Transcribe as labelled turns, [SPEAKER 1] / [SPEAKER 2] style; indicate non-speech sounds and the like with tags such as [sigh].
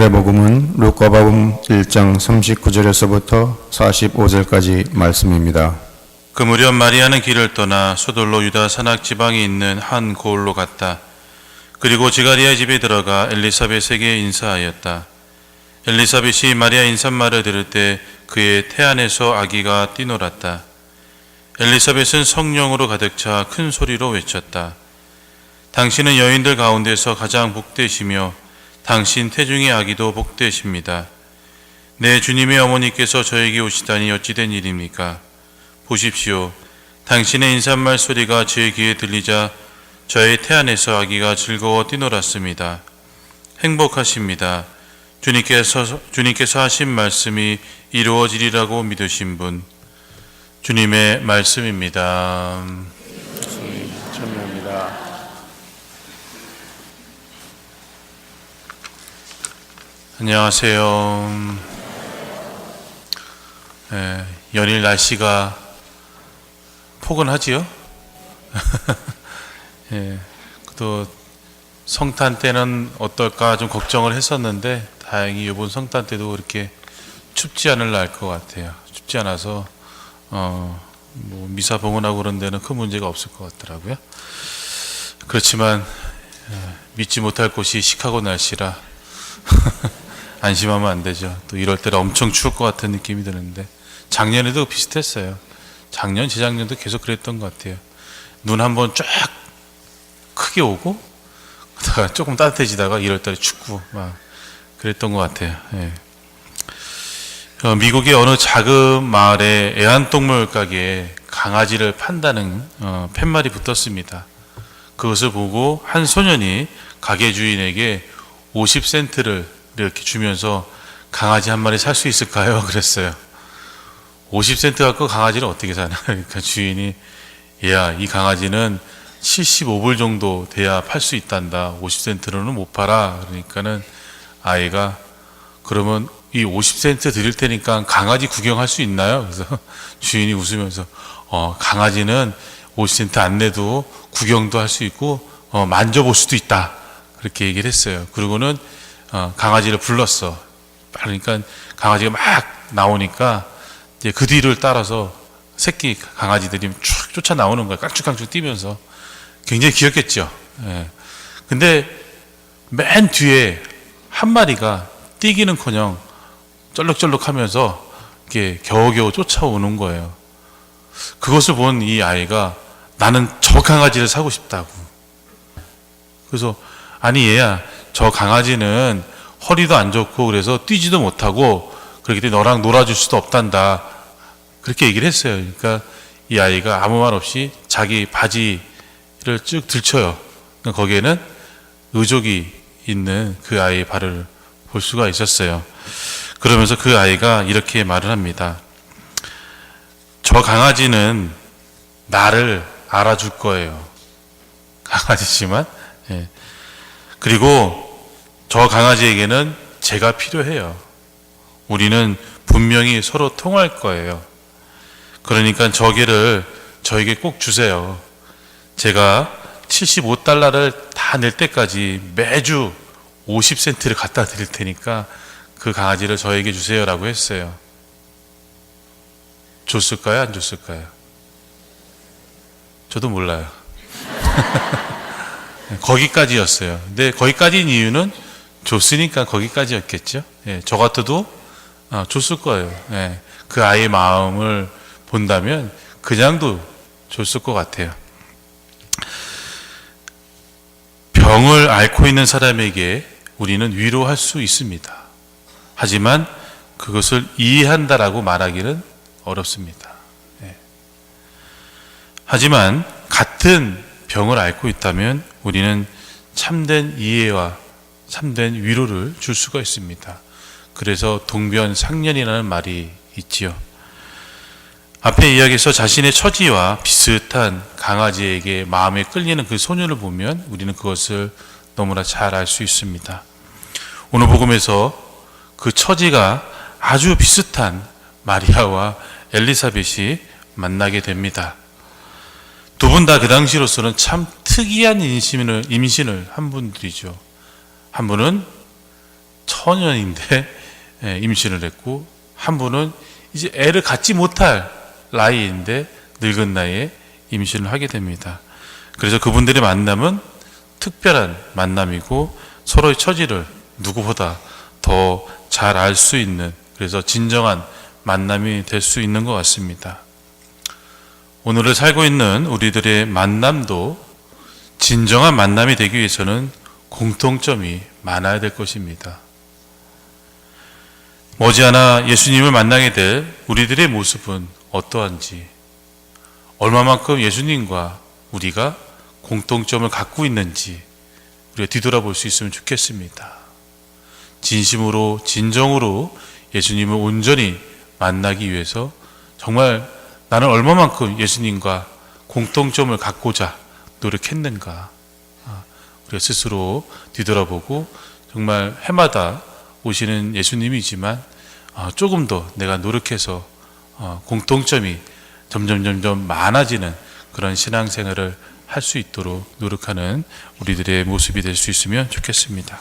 [SPEAKER 1] 오늘의 복음은 루카복음 1장 39절에서부터 45절까지 말씀입니다.
[SPEAKER 2] 그 무렵 마리아는 길을 떠나 수돌로 유다 산악 지방에 있는 한 고을로 갔다. 그리고 지가리아 집에 들어가 엘리사벳에게 인사하였다. 엘리사벳이 마리아 인사말을 들을 때 그의 태안에서 아기가 뛰놀았다. 엘리사벳은 성령으로 가득 차 큰 소리로 외쳤다. 당신은 여인들 가운데서 가장 복되시며 당신 태중의 아기도 복되십니다. 내 주님의 어머니께서 저에게 오시다니 어찌된 일입니까? 보십시오. 당신의 인사말 소리가 제 귀에 들리자 저의 태안에서 아기가 즐거워 뛰놀았습니다. 행복하십니다. 주님께서, 주님께서 하신 말씀이 이루어지리라고 믿으신 분. 주님의 말씀입니다.
[SPEAKER 1] 참여합니다.
[SPEAKER 2] 안녕하세요. 예, 연일 날씨가 포근하지요? [laughs] 예, 또 성탄 때는 어떨까 좀 걱정을 했었는데 다행히 이번 성탄 때도 그렇게 춥지 않을 날 것 같아요. 춥지 않아서 어, 뭐 미사 봉헌하고 그런 데는 큰 문제가 없을 것 같더라고요. 그렇지만 예, 믿지 못할 곳이 시카고 날씨라 [laughs] 안심하면 안 되죠. 또 이럴 때는 엄청 추울 것 같은 느낌이 드는데 작년에도 비슷했어요. 작년, 재작년도 계속 그랬던 것 같아요. 눈 한번 쫙 크게 오고 그다가 조금 따뜻해지다가 이럴 달에 춥고 막 그랬던 것 같아요. 예. 어, 미국의 어느 작은 마을에 애완동물 가게에 강아지를 판다는 어, 팻말이 붙었습니다. 그것을 보고 한 소년이 가게 주인에게 50센트를 이렇게 주면서 강아지 한 마리 살 수 있을까요? [laughs] 그랬어요. 50센트 갖고 강아지를 어떻게 사나? [laughs] 그러니까 주인이 야, 이 강아지는 75불 정도 돼야 팔 수 있단다. 50센트로는 못 팔아. 그러니까는 아이가 그러면 이 50센트 드릴 테니까 강아지 구경할 수 있나요? 그래서 [laughs] 주인이 웃으면서 어, 강아지는 50센트 안 내도 구경도 할 수 있고 어, 만져볼 수도 있다. 그렇게 얘기를 했어요. 그리고는 어, 강아지를 불렀어. 그러니까 강아지가 막 나오니까 이제 그 뒤를 따라서 새끼 강아지들이 쭉 쫓아 나오는 거야. 깡쭉깡쭉 뛰면서 굉장히 귀엽겠죠. 예. 근데 맨 뒤에 한 마리가 뛰기는커녕 쩔룩쩔룩하면서 이렇게 겨우겨우 쫓아오는 거예요. 그것을 본 이 아이가 나는 저 강아지를 사고 싶다고. 그래서 아니 얘야 저 강아지는 허리도 안 좋고 그래서 뛰지도 못하고 그렇기 때문에 너랑 놀아줄 수도 없단다. 그렇게 얘기를 했어요. 그러니까 이 아이가 아무 말 없이 자기 바지를 쭉 들쳐요. 그러니까 거기에는 의족이 있는 그 아이의 발을 볼 수가 있었어요. 그러면서 그 아이가 이렇게 말을 합니다. 저 강아지는 나를 알아줄 거예요. [laughs] 강아지지만, 예. 그리고 저 강아지에게는 제가 필요해요. 우리는 분명히 서로 통할 거예요. 그러니까 저기를 저에게 꼭 주세요. 제가 75달러를 다 낼 때까지 매주 50센트를 갖다 드릴 테니까 그 강아지를 저에게 주세요라고 했어요. 줬을까요? 안 줬을까요? 저도 몰라요. [laughs] 거기까지였어요. 근데 거기까지인 이유는 줬으니까 거기까지였겠죠. 예, 저 같아도 아, 줬을 거예요. 예, 그 아이의 마음을 본다면 그냥도 줬을 것 같아요. 병을 앓고 있는 사람에게 우리는 위로할 수 있습니다. 하지만 그것을 이해한다라고 말하기는 어렵습니다. 예. 하지만 같은 병을 앓고 있다면 우리는 참된 이해와 참된 위로를 줄 수가 있습니다. 그래서 동변상련이라는 말이 있지요. 앞에 이야기에서 자신의 처지와 비슷한 강아지에게 마음에 끌리는 그 소년을 보면 우리는 그것을 너무나 잘 알 수 있습니다. 오늘 복음에서 그 처지가 아주 비슷한 마리아와 엘리사벳이 만나게 됩니다. 두 분 다 그 당시로서는 참 특이한 임신을, 임신을 한 분들이죠. 한 분은 처년인데 예, 임신을 했고 한 분은 이제 애를 갖지 못할 나이인데 늙은 나이에 임신을 하게 됩니다. 그래서 그분들의 만남은 특별한 만남이고 서로의 처지를 누구보다 더 잘 알 수 있는 그래서 진정한 만남이 될 수 있는 것 같습니다. 오늘을 살고 있는 우리들의 만남도 진정한 만남이 되기 위해서는 공통점이 많아야 될 것입니다. 머지않아 예수님을 만나게 될 우리들의 모습은 어떠한지, 얼마만큼 예수님과 우리가 공통점을 갖고 있는지 우리가 뒤돌아볼 수 있으면 좋겠습니다. 진심으로, 진정으로 예수님을 온전히 만나기 위해서 정말 나는 얼마만큼 예수님과 공통점을 갖고자 노력했는가. 아, 우리가 스스로 뒤돌아보고 정말 해마다 오시는 예수님이지만 아, 조금 더 내가 노력해서 어, 공통점이 점점 점점 많아지는 그런 신앙생활을 할 수 있도록 노력하는 우리들의 모습이 될 수 있으면 좋겠습니다.